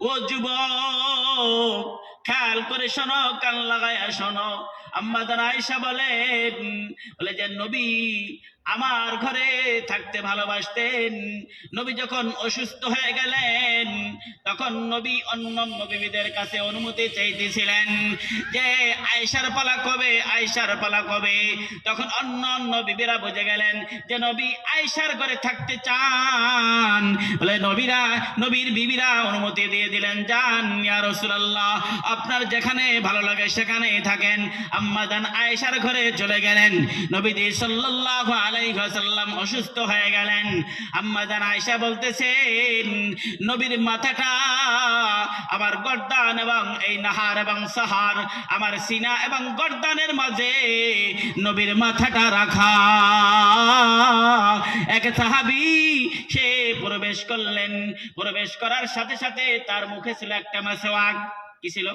ও যুবক খেয়াল করে শোনো কান লাগায় শোনো। আম্মাদান আয়েশা বলেন বলে যে নবী আমার ঘরে থাকতে ভালোবাসতেন। নবী যখন অসুস্থ হয়ে গেলেন, তখন নবী অন্য নবীদের কাছে অনুমতি চাইতেছিলেন যে, আয়েশার পালা কবে? আয়েশার পালা কবে? তখন অন্য অন্য বিবিরা বুঝে গেলেন যে, নবী আয়েশার ঘরে থাকতে চান। বলে নবীরা, নবীর বিবিরা অনুমতি দিয়ে দিলেন, যান ইয়া রাসূলুল্লাহ, আপনার যেখানে ভালো লাগে সেখানে থাকেন। আম্মাদান আয়েশার ঘরে চলে গেলেন। নবীজি সাল্লাল্লাহু আলাইহি ওয়াসাল্লাম অসুস্থ হয়ে গেলেন। আম্মাদান আয়েশা বলতেছেন, নবীর মাথাটা আমার গর্দান এবং এই নাহার এবং সাহার আমার সিনা এবং গর্দানের মাঝে নবীর মাথাটা রাখা। এক সাহাবী, সে প্রবেশ করলেন। প্রবেশ করার সাথে সাথে তার মুখে ছিল একটা কি ছিল?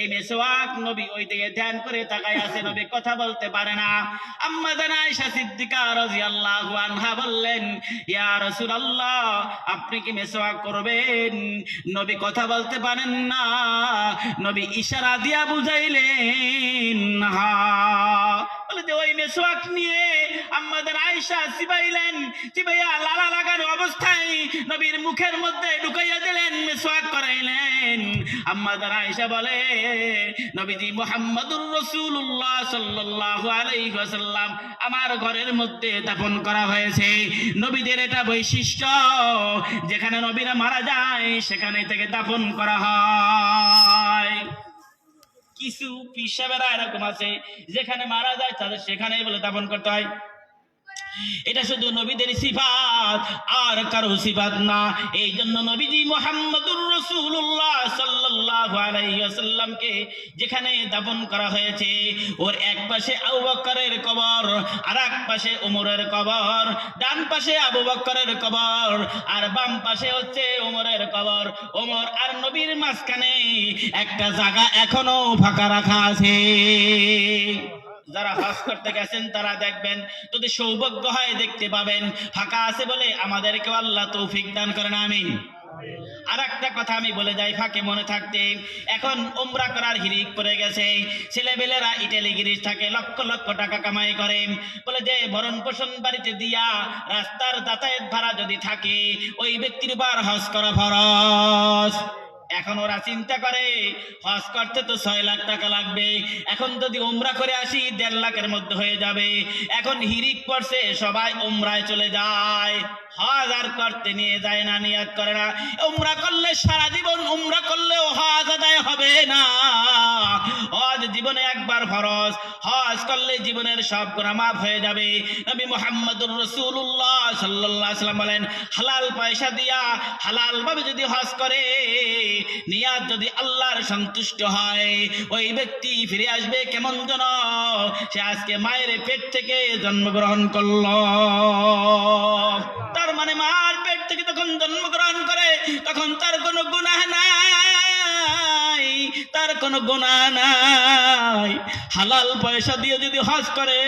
এই মেসোয়াক নবী ওই দিকে ধ্যান করে তাকায় আছে নবী কথা বলতে পারে না। আম্মা জানাই আয়েশা সিদ্দিকা রাদিয়াল্লাহু আনহা বললেন ইয়া রাসূলুল্লাহ আপনি কি মেসোয়াক করবেন? নবী কথা বলতে পারেন না। নবী ইশারা দিয়া বুঝাইলেন হা মেসোয়াক নিয়ে আমাদের আয়েশা চিবাইলেন চিবাইয়া লালা লাগানো অবস্থায় নবীর মুখের মধ্যে ঢুকাইয়া দিলেন মেসোয়াক করাইলেন। আমাদের আয়েশা বলে, নবীজি মুহাম্মদুর রাসূলুল্লাহ সাল্লাল্লাহু আলাইহি ওয়াসাল্লাম আমার ঘরের মধ্যে দাফন করা হয়েছে। নবীদের এটা বৈশিষ্ট্য, যেখানে নবীরা মারা যায়, সেখানে থেকে দাফন করা হয়। কিছু পিসাবেরা এরকম আছে যেখানে মারা যায় তাদের সেখানেই বলে দাপন করতে হয়। এটা শুধু নবীদের সিফাত, আর কারও সিফাত না। এই জন্য নবীজি মোহাম্মদুর রসুল্লাহ সাল্লাল্লাহু আলাইহি ওয়াসাল্লামকে যেখানে দাপন করা হয়েছে, ওর এক পাশে আবু বকরের কবর আর এক পাশে ওমরের কবর, ডান পাশে আবু বকরের কবর, আর বাম পাশে হচ্ছে ওমরের কবর। ওমর আর নবীর মাঝখানে একটা জায়গা এখনও ফাঁকা রাখা আছে। যারা হজ করতে গেছেন, তারা দেখবেন যদি সৌভাগ্য হয় দেখতে পাবেন। ফাঁকা আছে বলে আমাদেরকে আল্লাহ তৌফিক দান করেন, আমিন। আর একটা কথা আমি বলে যাই, ফাঁকে মনে থাকতে। এখন উমরা করার হিরিক পড়ে গেছে। ছেলেবেলেরা ইটালি গিরিশ থাকে, লক্ষ লক্ষ টাকা কামাই করে। বলে যে ভরণ পোষণ বাড়িতে দিয়া রাস্তার যাতায়াত ভাড়া যদি থাকে, ওই ব্যক্তির বার হজ করা ফরজ। এখন ওরা চিন্তা করে, হজ করতে তো ছয় লাখ টাকা লাগবে। এখন যদি উমরা করে আসি, দেড় লাখের মধ্যে হয়ে যাবে। এখন হিরিক পড়ছে, সবাই উমরায় চলে যায়। হজ আর করতে নিয়ে যায় না নিয়াত করে না। উমরা করলে সারা জীবন, উমরা করলেও হজ আদায় হবে না। হজ জীবনে একবার ফরজ, হজ করলে জীবনের সব গুনাহ মাফ হয়ে যাবে। নবী মুহাম্মদুর রাসূলুল্লাহ সাল্লাল্লাহু আলাইহি সাল্লাম বলেন, হালাল পয়সা দিয়া হালাল ভাবে যদি হজ করে, নিয়াত যদি আল্লাহর সন্তুষ্ট হয়, ওই ব্যক্তি ফিরে আসবে কেমন যেন? সে আজকে মায়ের পেট থেকে জন্মগ্রহণ করল। তার মানে মার তার কোনো গুনাহ নাই। হালাল পয়সা দিয়ে যদি হজ করে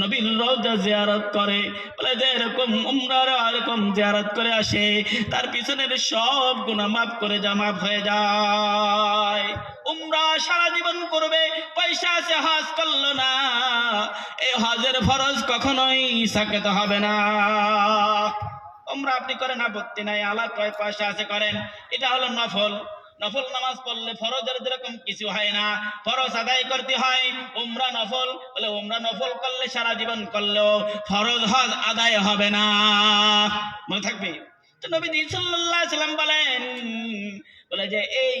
নবীন রোজা জিয়ারত করে, বলে যে এরকম উমরার এরকম জিয়ারত করে আসে, তার পিছনের সব গুনাহ মাফ করে যা, মাফ হয়ে যায়। উমরা সারা জীবন করবে, পয়সা আছে, হজ করল না। এই হজের ফরজ কখনোই সাকেত হবে না। উমরা আপনি করেন আপত্তি নাই কয় পয়সা আছে করেন, এটা হলো নফল। নফল নামাজ পড়লে ফরজের যেরকম কিছু হয় না, ফরজ আদায় করতে হয়, উমরা নফল, বলে উমরা নফল করলে সারা জীবন করলেও ফরজ হজ আদায় হবে না। মনে থাকবে? তো নবী সাল্লাল্লাহু আলাইহি সাল্লাম বলেন, বলে যে এই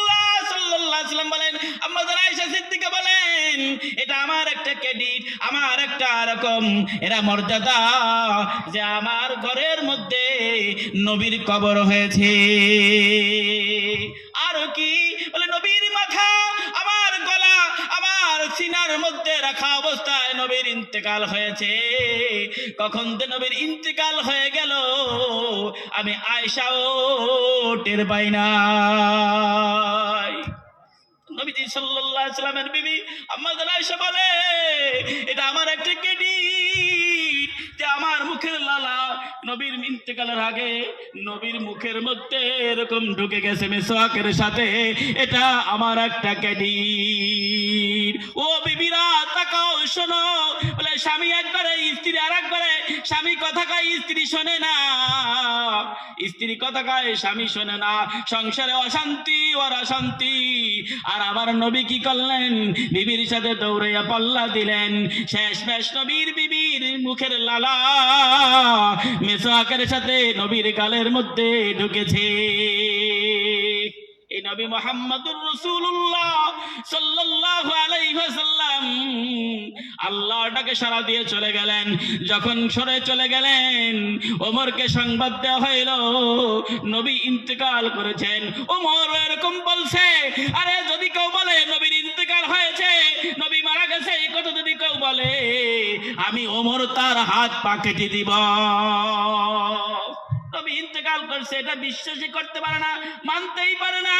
সাল্লাম বলেন সিদ্দিকা বলেন, এটা আমার একটা ক্রেডিট, আমার একটা রকম। এরা মর্যাদা যে আমার ঘরের মধ্যে নবীর কবর হয়েছে। আর কি? বলে, নবীর মাথা আমার গলা, আমার সিনার মধ্যে রাখা অবস্থায় নবীর ইন্তেকাল হয়েছে। কখন যে নবীর ইন্তেকাল হয়ে গেল, আমি আয়সাও টের পাই নাই। নবীজি সাল্লাল্লাহু আলাইহি সাল্লামের বিবি আম্মা আয়েশা বলে, এটা আমার একটা কেডি। যে আমার মুখের লালা নবীর ইন্তেকালের আগে নবীর মুখের মধ্যে এরকম ঢুকে গেছে মেসোয়াকের সাথে। এটা আমার একটা ক্যাডি ও বিবিরা, তাকাও, শোনো। বলে, স্বামী একবারে, স্ত্রী আর একবারে স্বামী কথা কয়, স্ত্রী শোনে না। স্ত্রী কথা কয়, স্বামী শোনে না। সংসারে অশান্তি, ওর অশান্তি। আর আবার নবী কি করলেন? বিবির সাথে দৌড়াইয়া পাল্লা দিলেন। শেষ মেশ নবীর বিবির মুখের লালা। মেসোয়াকের সাথে নবীর গালের মধ্যে ঢুকেছে। নবী মোহাম্মদুর রসুল্লাহ সাল্লাল্লাহু আলাইহি ওয়াসাল্লাম আল্লাহটাকে সারা দিয়ে চলে গেলেন। যখন সরে চলে গেলেন, ওমরকে সংবাদ দেওয়া হইল, নবী ইন্তেকাল করেছেন। ওমর এরকম বলছে, আরে যদি কেউ বলে নবীর ইন্তেকাল হয়েছে, নবী মারা গেছে, এই কথা যদি কেউ বলে, আমি ওমর তার হাত পা কেটে দিব। করছে এটা বিশ্বাসই করতে পারে না, মানতেই পারে না।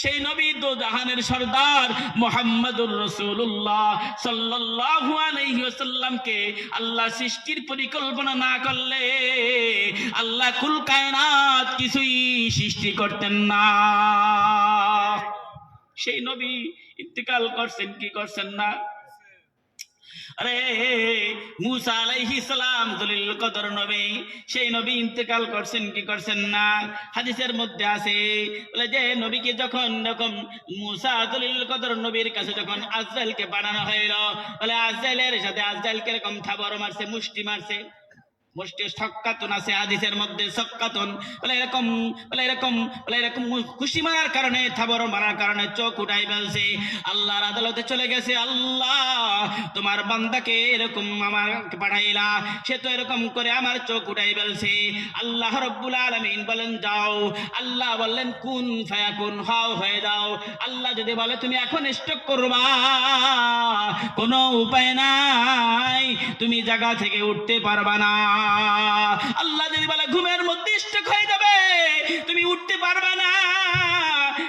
সেই নবী দো জাহানের সর্দার মোহাম্মদুর রসুল্লাহ সাল্লাল্লাহু আলাইহি ওয়াসাল্লামকে আল্লাহ সৃষ্টির পরিকল্পনা না করলে আল্লাহ কুল কায়নাত কিছুই সৃষ্টি করতেন না। সেই নবী ইন্তেকাল করছেন কি করছেন না? আরে মুসা আলাইহি সালাম দলিল কদর নবী, সেই নবী ইন্তেকাল করছেন, কি করছেন না? হাদিসের মধ্যে আছে, বলে যে নবীকে যখন এরকম মুসা দলিল কদর নবীর কাছে যখন আজরাইলকে বানানো হইল, বলে আজরাইলের সাথে আজরাইলকে এরকম থাবর মারছে, মুষ্টি মারছে সক্কাতুন আছে, হাদিসের মধ্যে সক্কাতুন বলে এরকম বলে এরকম বলে এরকম খুশি মারার কারণে, থাবর মারার কারণে চোখ উঠাই ফেলছে। আল্লাহর আদালতে চলে গেছে, আল্লাহ, তোমার বান্দাকে এরকম আমার পাঠাইলা। সে তো এরকম করে আমার চোখ উঠাই ফেলছে। আল্লাহ রব্বুল আলামিন বলেন, যাও। আল্লাহ বললেন, কোন ফায়াকুন, হও হয়ে যাও। আল্লাহ যদি বলে, তুমি এখন স্টক করবা, কোনো উপায় নাই। তুমি জায়গা থেকে উঠতে পারবা না। আল্লাহ যদি বলে, ঘুমের মধ্যে স্টক হয়ে যাবে, তুমি উঠতে পারবা না।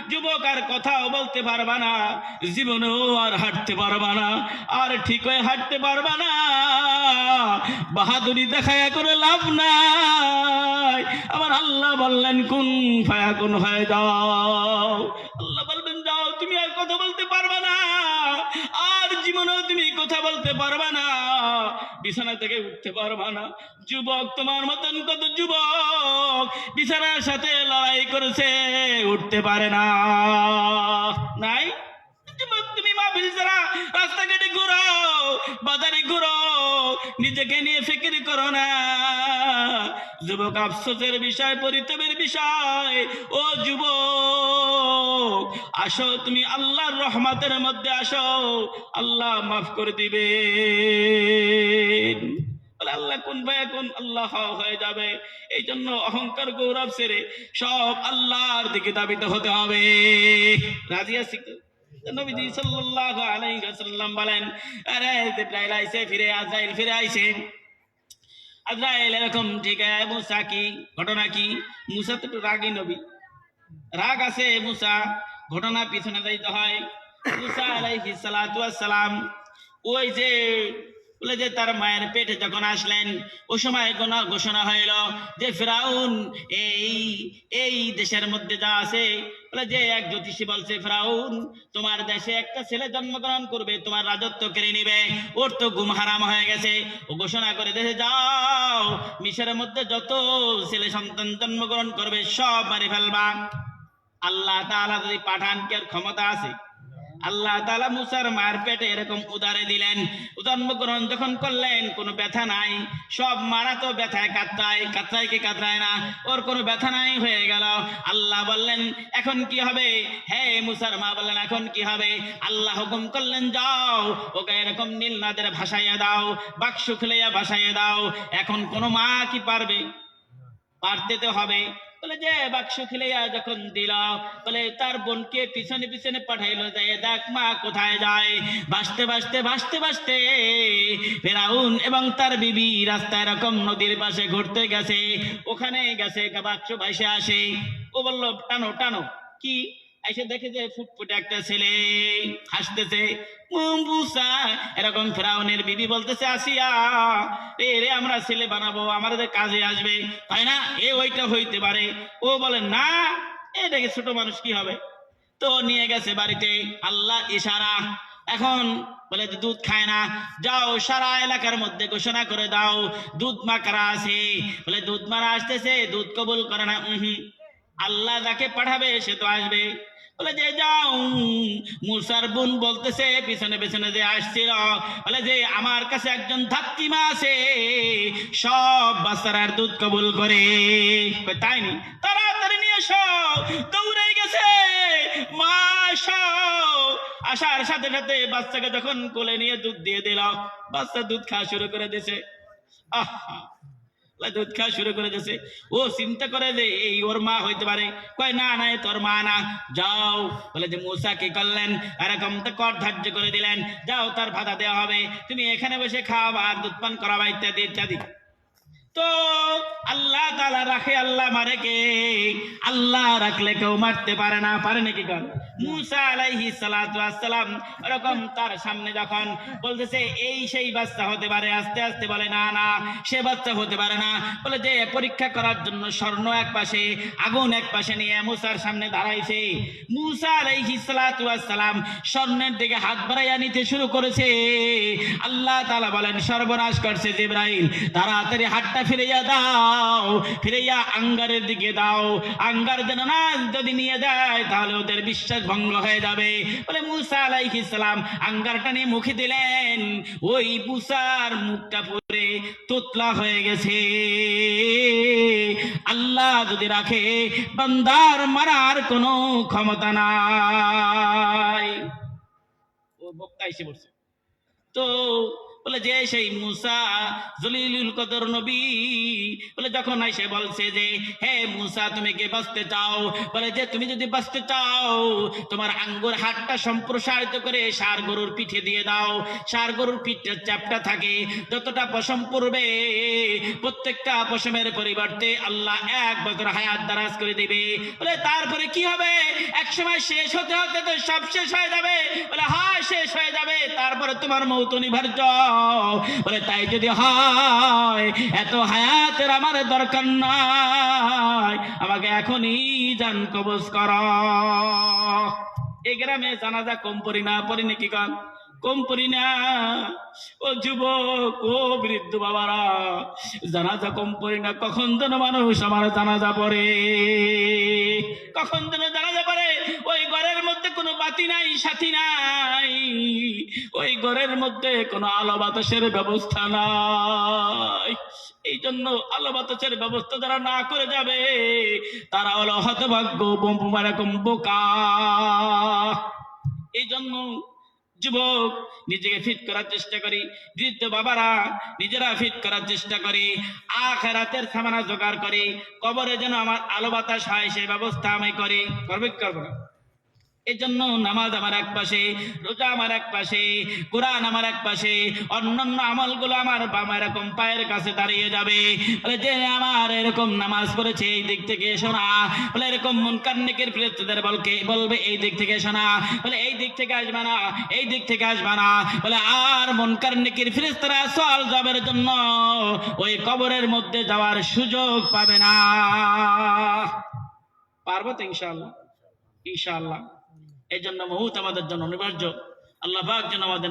যুবক আর কথাও বলতে পারবা না, জীবনেও আর হাঁটতে পারবা না, আর ঠিক হয়ে হাঁটতে পারবা না। বাহাদুরি দেখায় করে লাভ নাই। আমার আল্লাহ বললেন, কোন ফায়া কোন হয়ে যাও। আল্লাহ বলবেন, যাও, তুমি আর কথা বলতে পারবা না। আর জীবনেও তুমি কথা বলতে পারবা না। বিছানা থেকে উঠতে পারবা না। যুবক, তোমার মতন কত যুবক বিছানার সাথে লড়াই করেছে, উঠতে পারে না। নাই? যুবক, তুমি মাহফিল ছাড়া রাস্তাঘাটে ঘুরো, বাজারে ঘুরো, নিজেকে নিয়ে ফিকির করো না। যুবক, আফসোসের বিষয় পরিতবের বিষয়। ও যুবক আসো, তুমি আল্লাহর রহমতের মধ্যে আসো। আল্লাহ মাফ করে দিবে। আল্লাহ কোন ভাই কোন আল্লাহ হয়ে যাবে? এই জন্য অহংকার গৌরব সেরে সব আল্লাহর দিকে দাবিত হতে হবে। রাজি আছি নবীজি সাল্লাল্লাহু আলাইহি ওয়াসাল্লাম বলেন, আরে আইছে, ফিরে ফিরে আইছে। এরকম, ঠিক আছে, মুসা কি? ঘটনা কি? মুসা তো রাগী নবী। রাগ আছে মুসা ঘটনা পিছনে যাইতে হয়। ওই যে, বলে যে তার মায়ের পেটে যখন আসলেন ওই সময় গোনা- ঘোষণা হইল যে, ফেরাউন, এই এই দেশের মধ্যে যা আছে, বলে যে, এক জ্যোতিষী বলছে, ফেরাউন, তোমার দেশে একটা ছেলে জন্মগ্রহণ করবে, তোমার রাজত্ব কেড়ে নিবে, ওর তো গুম হারাম হয়ে গেছে। ও ঘোষণা করে দেশে যাও, মিশরের মধ্যে যত ছেলে সন্তান জন্মগ্রহণ করবে, সব মারি ফেলবা। আল্লাহ তাআলা যদি পাঠান, কি ক্ষমতা আছে? আল্লাহ তাআলা মুসার মার পেটে এরকম উদারে দিলেন। জন্মগ্রহণ যখন করলেন, কোনো ব্যথা নাই। সব মারা তো ব্যথায় কাতরায় কাতরায় কি কাতরায় না? ওর কোনো ব্যথা নাই, হয়ে গেল। আল্লাহ বললেন, এখন কি হবে? হে মুসার মা বললেন, এখন কি হবে? আল্লাহ হুকুম করলেন, যাও, ওকে এরকম নীল নাদের ভাসাইয়া দাও, বাক্স খুলাইয়া ভাসাইয়া দাও। এখন কোনো মা কি পারবে? পারতে তো হবে। বলে, যে বাক্স খিলাইয়া যখন দিল, বলে, তার বোনকে পিছনে পিছনে পাঠাইলো যে, দেখ মা, কোথায় যায়? ভাসতে ভাসতে ভাসতে ভাসতে ফেরাউন এবং তার বিবি রাস্তায় এরকম নদীর পাশে ঘুরতে গেছে। ওখানে গেছে, বাক্স ভাসে আসে। ও বলল, টানো টানো, কি? এসে দেখে যে ফুটফুটে একটা ছেলে হাসতেছে এরকম ফেরাউনের বিবি বলতেছে, আসিয়া রে রে আমরা ছেলে বানাবো, আমাদের কাজে আসবে। তাই না? এ ওইটা হইতে পারে। ও বলে, না এটাকে ছোট মানুষ কি হবে? তো নিয়ে গেছে বাড়িতে আল্লাহ ইশারা। এখন বলে দুধ খায় না। যাও, সারা এলাকার মধ্যে ঘোষণা করে দাও, দুধ মাকারা আছে। বলে, দুধ মারা আসতেছে, দুধ কবুল করে না। আল্লাহ যাকে পাঠাবে, সে তো আসবে। বলে, যে যাও। মুসার বোন বলতেছে, পিছনে পিছনে যে আসছিল, বলে, যে আমার কাছে একজন ধাত্রিমা আছে, সব বাচ্চারার দুধ কবুল করে। তাই নি? তাড়াতাড়ি নিয়ে এসো দৌড়ে গেছে। মা। আসার সাথে সাথে বাচ্চাকে যখন কোলে নিয়ে দুধ দিয়ে দিল, বাচ্চা দুধ খাওয়া শুরু করে দিয়েছে। আহা! দুধ খাওয়া শুরু করে দিয়েছে। ও চিন্তা করে যে এই ওর মা হইতে পারে। কয়, না না তোর মা না। যাও। বলে যে, মুসা কি করলেন? এরকম তো কর ধার্য করে দিলেন। যাও, তার ভাতা দেওয়া হবে। তুমি এখানে বসে খাওয়াবা দুধ পান করাবা, ইত্যাদি ইত্যাদি। তো আল্লাহ তালা রাখে, আল্লাহ মারে কে? আল্লাহ রাখলে কেউ মারতে পারে না, পারে নাকি কর মুসা আলাইহি তার সামনে যখন বলতেছে, এই সেই বাচ্চা হতে পারে, আস্তে আস্তে বলে, না না, সে বাচ্চা হতে পারে না। বলে যে, পরীক্ষা করার জন্য স্বর্ণ এক পাশে, আগুন এক পাশে নিয়ে মুসার সামনে দাঁড়াইছে। মুসা আলাইহি স্বর্ণের দিকে হাত বাড়াইয়া নিতে শুরু করেছে। আল্লাহ তাআলা বলেন, সর্বনাশ করছে জিব্রাইল, তাড়াতাড়ি হাতটা ফিরাইয়া দাও, ফিরাইয়া আঙ্গারের দিকে দাও। আঙ্গার যেন না যদি নিয়ে দেয় তাহলে ওদের বিশ্বাস ভঙ্গ হয়ে যাবে। বলে মুসা আলাইহিস সালাম আঙ্গারটা নিয়ে মুখে দিলেন। ওই মুসার মুখটা পরে তোতলা হয়ে গেছে। আল্লাহ যদি রাখে, বান্দার মারার কোনো ক্ষমতা নাই। ও বক্তা এসে পড়ছে। তো বলে যে সেই মুসা জলিলুল কদর নবী, বলে যখন এসে বলছে যে, হে মুসা, তুমি কি বাঁচতে চাও? বলে যে, তুমি যদি বাঁচতে চাও, তোমার আঙ্গুর হাতটা সম্প্রসারিত করে সার গরুর পিঠে দিয়ে দাও। সার গরুর পিঠটা চ্যাপটা থাকে, যতটা পশম পড়বে, প্রত্যেকটা পশমের পরিবর্তে আল্লাহ এক বছর হায়াত দারাজ করে দিবে। বলে, তারপরে কি হবে? এক সময় শেষ হতে হতে তো সব শেষ হয়ে যাবে। বলে হ্যাঁ শেষ হয়ে যাবে। তারপরে তোমার মৌত অনিবার্য। বলে, তাই যদি হয়, এত হায়াতের আমার দরকার নাই। আমাকে এখনই জান কবজ কর। এই গ্রামে জানাজা কম পড়ি না, পড়ি নাকি কান কম পড়ি না। ও যুবক, ও বৃদ্ধ বাবারা, জানাজা কম পড়ি না। কখন যেন মানুষ আমার জানাজা পড়ে? কখন যেন জানাজা পড়ে ওই ঘরের মধ্যে কোনো বাতি নাই, সাথী নাই। ওই ঘরের মধ্যে কোনো আলো বাতাসের ব্যবস্থা নাই। এই জন্য আলো বাতাসের ব্যবস্থা যারা না করে যাবে, তারা হলো হতভাগ্য, বোম এরকম বোকা। এই জন্য যুবক, নিজেকে ফিট করার চেষ্টা করি। বৃদ্ধ বাবারা, নিজেরা ফিট করার চেষ্টা করি। আখেরাতের সামানা জোগাড় করি। কবরে যেন আমার আলো বাতাস হয়, সেই ব্যবস্থা আমি করি। করবে করব না এই জন্য নামাজ আমার এক পাশে, রোজা আমার এক পাশে, কোরআন আমার এক পাশে, অন্যান্য আমলগুলো আমার বাবা এরকম পায়ের কাছে দাঁড়িয়ে যাবে। বলে, যে আমার এরকম নামাজ পড়েছে এই দিক থেকে শোনা। বলে, এরকম মুনকার নেকের ফেরেশতাদের বলকে, বলবে এই দিক থেকে শোনা। বলে, এই দিক থেকে আসবে না, এই দিক থেকে আসবে না। বলে, আর মুনকার নেকের ফেরেশতারা সওয়াল জবের জন্য ওই কবরের মধ্যে যাওয়ার সুযোগ পাবে না। পারব তো ইনশাআল্লাহ? ইনশাআল্লাহ। এই জন্য মহুত আমাদের জন্য অনিবার্য। আল্লাহ যেন আমাদের